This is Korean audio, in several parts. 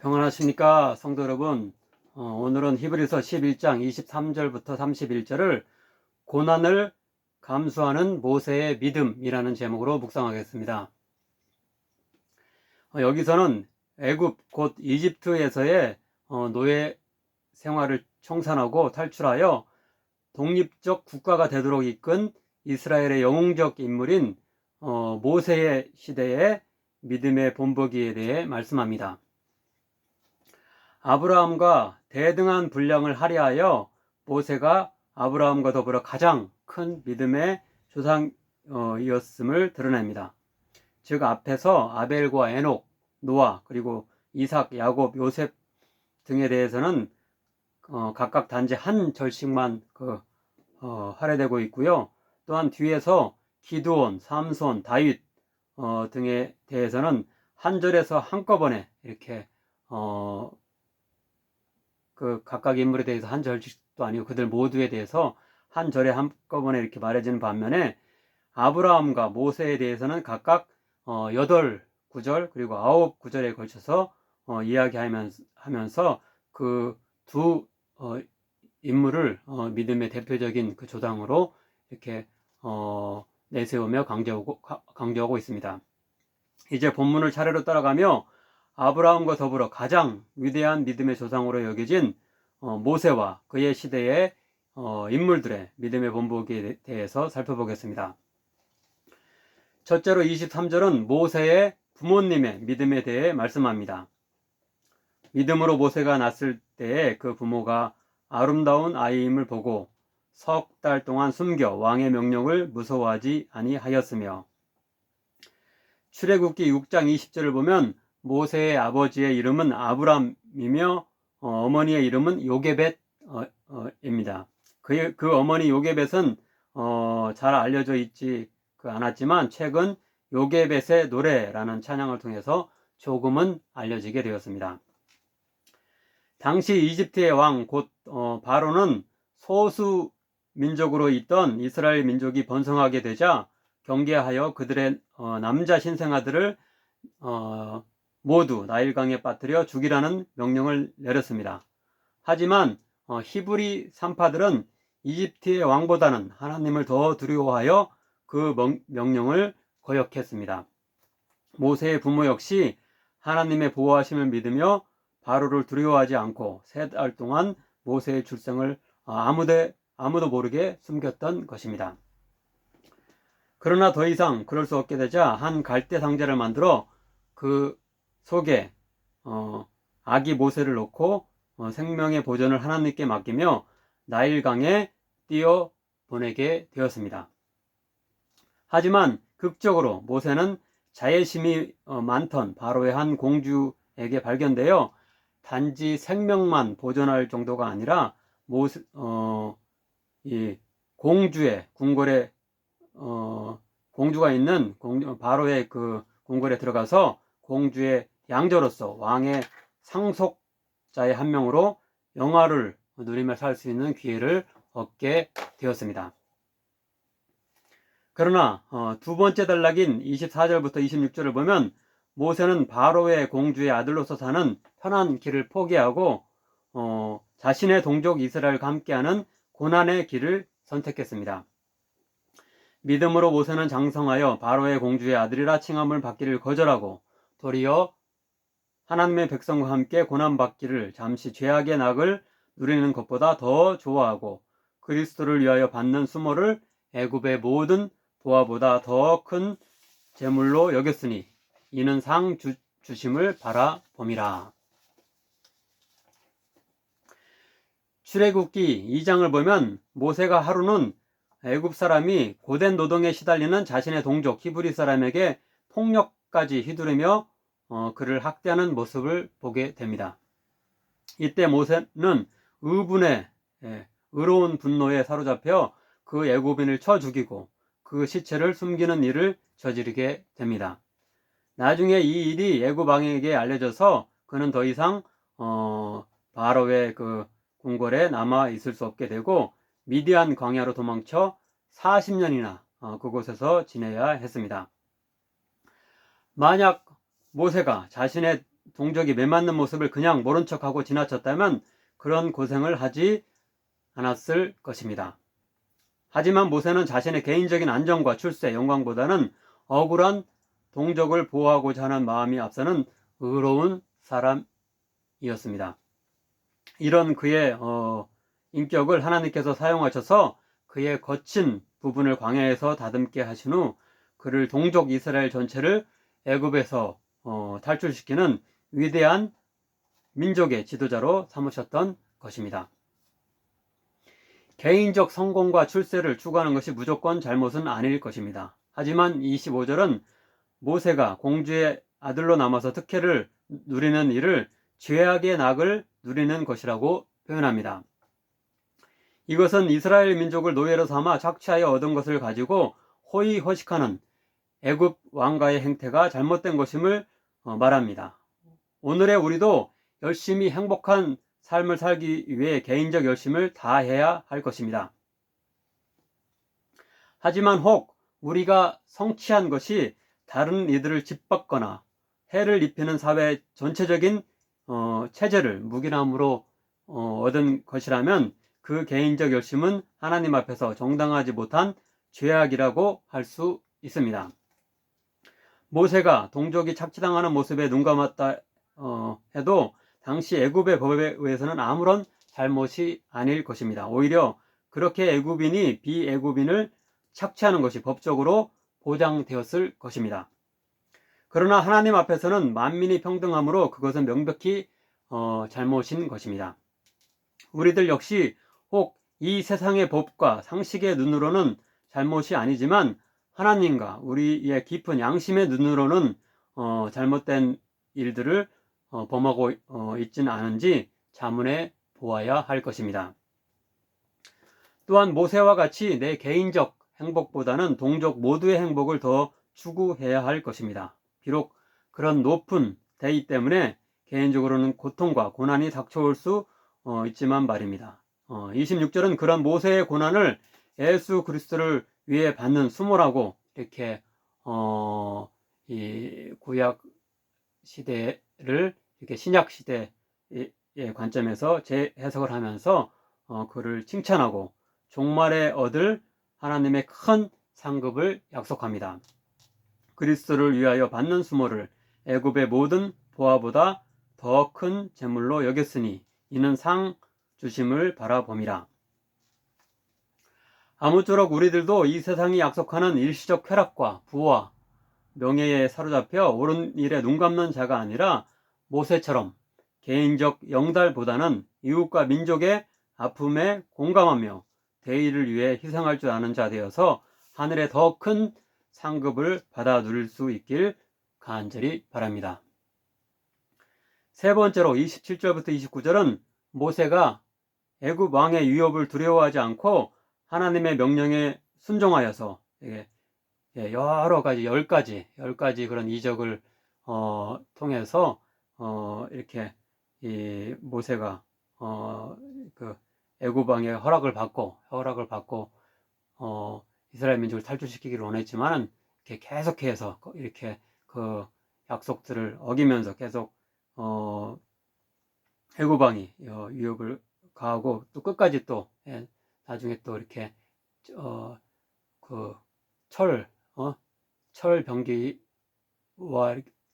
평안하십니까 성도 여러분 어, 오늘은 히브리서 11장 23절부터 31절을 고난을 감수하는 모세의 믿음이라는 제목으로 묵상하겠습니다 어, 여기서는 애굽 곧 이집트에서의 어, 노예 생활을 청산하고 탈출하여 독립적 국가가 되도록 이끈 이스라엘의 영웅적 인물인 어, 모세의 시대의 믿음의 본보기에 대해 말씀합니다. 아브라함과 대등한 분량을 할애하여 모세가 아브라함과 더불어 가장 큰 믿음의 조상이었음을 드러냅니다. 즉 앞에서 아벨과 에녹, 노아 그리고 이삭, 야곱, 요셉 등에 대해서는 어, 각각 단지 한 절씩만 그, 어, 할애되고 있고요. 또한 뒤에서 기드온, 삼손, 다윗 어, 등에 대해서는 한 절에서 한꺼번에 이렇게 어, 그 각각 인물에 대해서 한 절씩도 아니고 그들 모두에 대해서 한 절에 한꺼번에 이렇게 말해지는 반면에 아브라함과 모세에 대해서는 각각 어, 8 구절 그리고 9 구절에 걸쳐서 어, 이야기하면서 그두 어, 인물을 어, 믿음의 대표적인 그 조당으로 이렇게 어, 내세우며 강조하고, 강조하고 있습니다. 이제 본문을 차례로 따라가며 아브라함과 더불어 가장 위대한 믿음의 조상으로 여겨진 어, 모세와 그의 시대의 어, 인물들의 믿음의 본보기에 대해서 살펴보겠습니다. 첫째로 23절은 모세의 부모님의 믿음에 대해 말씀합니다. 믿음으로 모세가 낳았을 때에 그 부모가 아름다운 아이임을 보고 석 달 동안 숨겨 왕의 명령을 무서워하지 아니하였으며 출애굽기 6장 20절을 보면 모세의 아버지의 이름은 아브람이며 어, 머니의 이름은 요게벳입니다. 그, 그 어머니 요게벳은 어, 잘 알려져 있지 그 않았지만 최근 요게벳의 노래라는 찬양을 통해서 조금은 알려지게 되었습니다. 당시 이집트의 왕 곧 어, 바로는 소수 민족으로 있던 이스라엘 민족이 번성하게 되자 경계하여 그들의 어, 남자 신생아들을 어, 모두 나일강에 빠뜨려 죽이라는 명령을 내렸습니다. 하지만 어, 히브리 산파들은 이집트의 왕보다는 하나님을 더 두려워하여 그 명령을 거역했습니다. 모세의 부모 역시 하나님의 보호하심을 믿으며 바로를 두려워하지 않고 세 달 동안 모세의 출생을 아무데, 아무도 모르게 숨겼던 것입니다. 그러나 더 이상 그럴 수 없게 되자 한 갈대 상자를 만들어 그 속에 어, 아기 모세를 놓고 어, 생명의 보존을 하나님께 맡기며 나일강에 띄어 보내게 되었습니다. 하지만 극적으로 모세는 자애심이 어, 많던 바로의 한 공주에게 발견되어 단지 생명만 보존할 정도가 아니라 모세, 어, 이 공주의 궁궐에 어, 공주가 있는 공, 바로의 그 궁궐에 들어가서 공주의 양자로서 왕의 상속자의 한 명으로 영화를 누리며 살 수 있는 기회를 얻게 되었습니다. 그러나 어, 두 번째 단락인 24절부터 26절을 보면 모세는 바로의 공주의 아들로서 사는 편한 길을 포기하고 어, 자신의 동족 이스라엘과 함께하는 고난의 길을 선택했습니다. 믿음으로 모세는 장성하여 바로의 공주의 아들이라 칭함을 받기를 거절하고 도리어 하나님의 백성과 함께 고난받기를 잠시 죄악의 낙을 누리는 것보다 더 좋아하고 그리스도를 위하여 받는 수모를 애굽의 모든 보아보다 더 큰 재물로 여겼으니 이는 상 주, 주심을 바라봄이라. 출애굽기 2장을 보면 모세가 하루는 애굽 사람이 고된 노동에 시달리는 자신의 동족 히브리 사람에게 폭력까지 휘두르며 어, 그를 학대하는 모습을 보게 됩니다. 이때 모세는 의분에 예, 의로운 분노에 사로잡혀 그 애굽인을 쳐 죽이고 그 시체를 숨기는 일을 저지르게 됩니다. 나중에 이 일이 애굽 왕에게 알려져서 그는 더 이상 어, 바로의 그 궁궐에 남아 있을 수 없게 되고 미디안 광야로 도망쳐 40년이나 어, 그곳에서 지내야 했습니다. 만약 모세가 자신의 동족이 매맞는 모습을 그냥 모른 척하고 지나쳤다면 그런 고생을 하지 않았을 것입니다. 하지만 모세는 자신의 개인적인 안정과 출세, 영광보다는 억울한 동족을 보호하고자 하는 마음이 앞서는 의로운 사람이었습니다. 이런 그의 어, 인격을 하나님께서 사용하셔서 그의 거친 부분을 광야에서 다듬게 하신 후 그를 동족 이스라엘 전체를 애굽에서 어, 탈출시키는 위대한 민족의 지도자로 삼으셨던 것입니다. 개인적 성공과 출세를 추구하는 것이 무조건 잘못은 아닐 것입니다. 하지만 25절은 모세가 공주의 아들로 남아서 특혜를 누리는 일을 죄악의 낙을 누리는 것이라고 표현합니다. 이것은 이스라엘 민족을 노예로 삼아 착취하여 얻은 것을 가지고 호의호식하는 애굽 왕가의 행태가 잘못된 것임을 어, 말합니다. 오늘의 우리도 열심히 행복한 삶을 살기 위해 개인적 열심을 다해야 할 것입니다. 하지만 혹 우리가 성취한 것이 다른 이들을 짓밟거나 해를 입히는 사회 전체적인 어, 체제를 무기함으로 어, 얻은 것이라면 그 개인적 열심은 하나님 앞에서 정당하지 못한 죄악이라고 할 수 있습니다. 모세가 동족이 착취당하는 모습에 눈 감았다 어, 해도 당시 애굽의 법에 의해서는 아무런 잘못이 아닐 것입니다. 오히려 그렇게 애굽인이 비애굽인을 착취하는 것이 법적으로 보장되었을 것입니다. 그러나 하나님 앞에서는 만민이 평등하므로 그것은 명백히 어, 잘못인 것입니다. 우리들 역시 혹 이 세상의 법과 상식의 눈으로는 잘못이 아니지만 하나님과 우리의 깊은 양심의 눈으로는 어, 잘못된 일들을 어, 범하고 어, 있지는 않은지 자문해 보아야 할 것입니다. 또한 모세와 같이 내 개인적 행복보다는 동족 모두의 행복을 더 추구해야 할 것입니다. 비록 그런 높은 대의 때문에 개인적으로는 고통과 고난이 닥쳐올 수 어, 있지만 말입니다. 26절은 그런 모세의 고난을 예수 그리스도를 위해 받는 수모라고 이렇게 어, 이 구약 시대를 이렇게 신약 시대의 관점에서 재해석을 하면서 어, 그를 칭찬하고 종말에 얻을 하나님의 큰 상급을 약속합니다. 그리스도를 위하여 받는 수모를 애굽의 모든 보화보다 더 큰 재물로 여겼으니 이는 상 주심을 바라봄이라. 아무쪼록 우리들도 이 세상이 약속하는 일시적 쾌락과 부와 명예에 사로잡혀 옳은 일에 눈 감는 자가 아니라 모세처럼 개인적 영달보다는 이웃과 민족의 아픔에 공감하며 대의를 위해 희생할 줄 아는 자 되어서 하늘에 더큰 상급을 받아 누릴 수 있길 간절히 바랍니다. 세 번째로 27절부터 29절은 모세가 애굽 왕의 위협을 두려워하지 않고 하나님의 명령에 순종하여서 예, 여러 가지 열 가지 열 가지 그런 이적을 어, 통해서 어, 이렇게 이 모세가 어, 그 애굽 왕의 허락을 받고 허락을 받고 어, 이스라엘 민족을 탈출시키기를 원했지만 이렇게 계속해서 이렇게 그 약속들을 어기면서 계속 어, 애굽 왕이 어, 위협을 가하고 또 끝까지 또 예, 나중에 또 이렇게 어, 그 철, 어, 철 병기와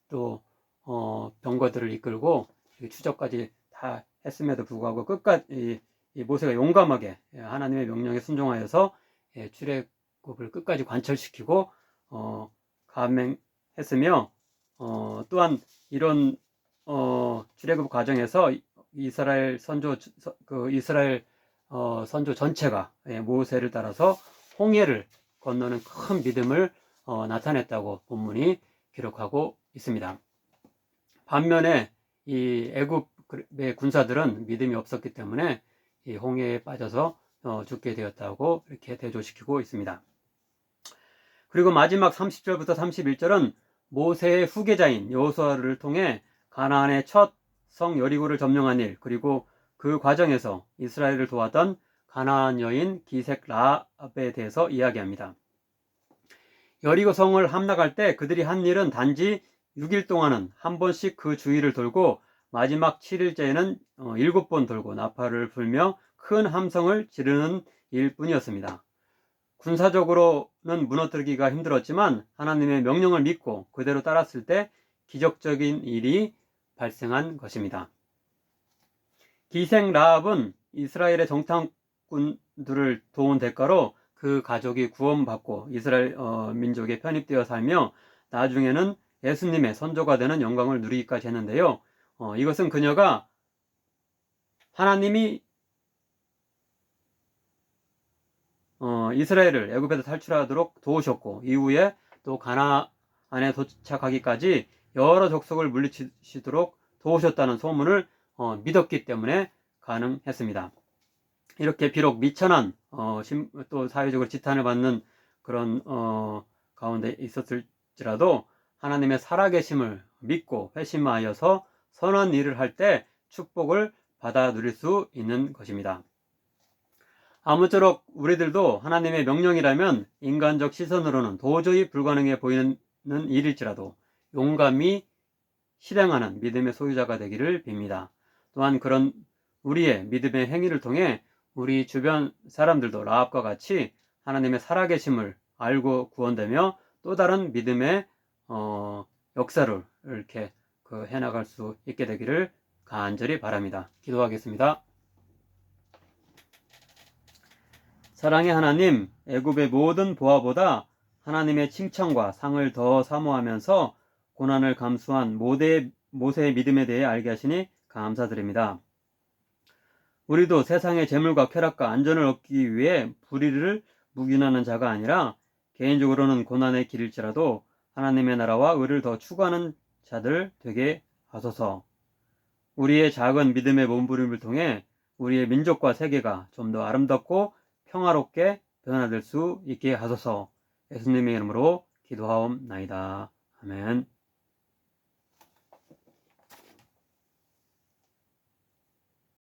또 어, 병거들을 이끌고 추적까지 다 했음에도 불구하고 끝까지 이, 이 모세가 용감하게 예, 하나님의 명령에 순종하여서 예, 출애굽을 끝까지 관철시키고 어, 감행했으며 어, 또한 이런 어, 출애굽 과정에서 이스라엘 선조 그 이스라엘 어, 선조 전체가 예, 모세를 따라서 홍해를 건너는 큰 믿음을 어, 나타냈다고 본문이 기록하고 있습니다. 반면에 이 애굽의 군사들은 믿음이 없었기 때문에 이 홍해에 빠져서 어, 죽게 되었다고 이렇게 대조시키고 있습니다. 그리고 마지막 30절부터 31절은 모세의 후계자인 여호수아를 통해 가나안의 첫 성 여리고를 점령한 일 그리고 그 과정에서 이스라엘을 도왔던 가나안 여인 기색 라합에 대해서 이야기합니다. 여리고 성을 함락할 때 그들이 한 일은 단지 6일 동안은 한 번씩 그 주위를 돌고 마지막 7일째에는 7번 돌고 나팔을 불며 큰 함성을 지르는 일뿐이었습니다. 군사적으로는 무너뜨리기가 힘들었지만 하나님의 명령을 믿고 그대로 따랐을 때 기적적인 일이 발생한 것입니다. 기생 라합은 이스라엘의 정탐꾼들을 도운 대가로 그 가족이 구원받고 이스라엘 어, 민족에 편입되어 살며 나중에는 예수님의 선조가 되는 영광을 누리기까지 했는데요. 어, 이것은 그녀가 하나님이 어, 이스라엘을 애굽에서 탈출하도록 도우셨고 이후에 또 가나 안에 도착하기까지 여러 족속을 물리치도록 도우셨다는 소문을 어, 믿었기 때문에 가능했습니다. 이렇게 비록 미천한 어, 심, 또 사회적으로 지탄을 받는 그런 어, 가운데 있었을지라도 하나님의 살아계심을 믿고 회심하여서 선한 일을 할 때 축복을 받아 누릴 수 있는 것입니다. 아무쪼록 우리들도 하나님의 명령이라면 인간적 시선으로는 도저히 불가능해 보이는 일일지라도 용감히 실행하는 믿음의 소유자가 되기를 빕니다. 또한 그런 우리의 믿음의 행위를 통해 우리 주변 사람들도 라합과 같이 하나님의 살아계심을 알고 구원되며 또 다른 믿음의 어, 역사를 이렇게 그 해나갈 수 있게 되기를 간절히 바랍니다. 기도하겠습니다. 사랑의 하나님, 애굽의 모든 보아보다 하나님의 칭찬과 상을 더 사모하면서 고난을 감수한 모세의, 모세의 믿음에 대해 알게 하시니 감사드립니다. 우리도 세상의 재물과 쾌락과 안전을 얻기 위해 불의를 묵인하는 자가 아니라 개인적으로는 고난의 길일지라도 하나님의 나라와 의를 더 추구하는 자들 되게 하소서. 우리의 작은 믿음의 몸부림을 통해 우리의 민족과 세계가 좀 더 아름답고 평화롭게 변화될 수 있게 하소서. 예수님의 이름으로 기도하옵나이다. 아멘.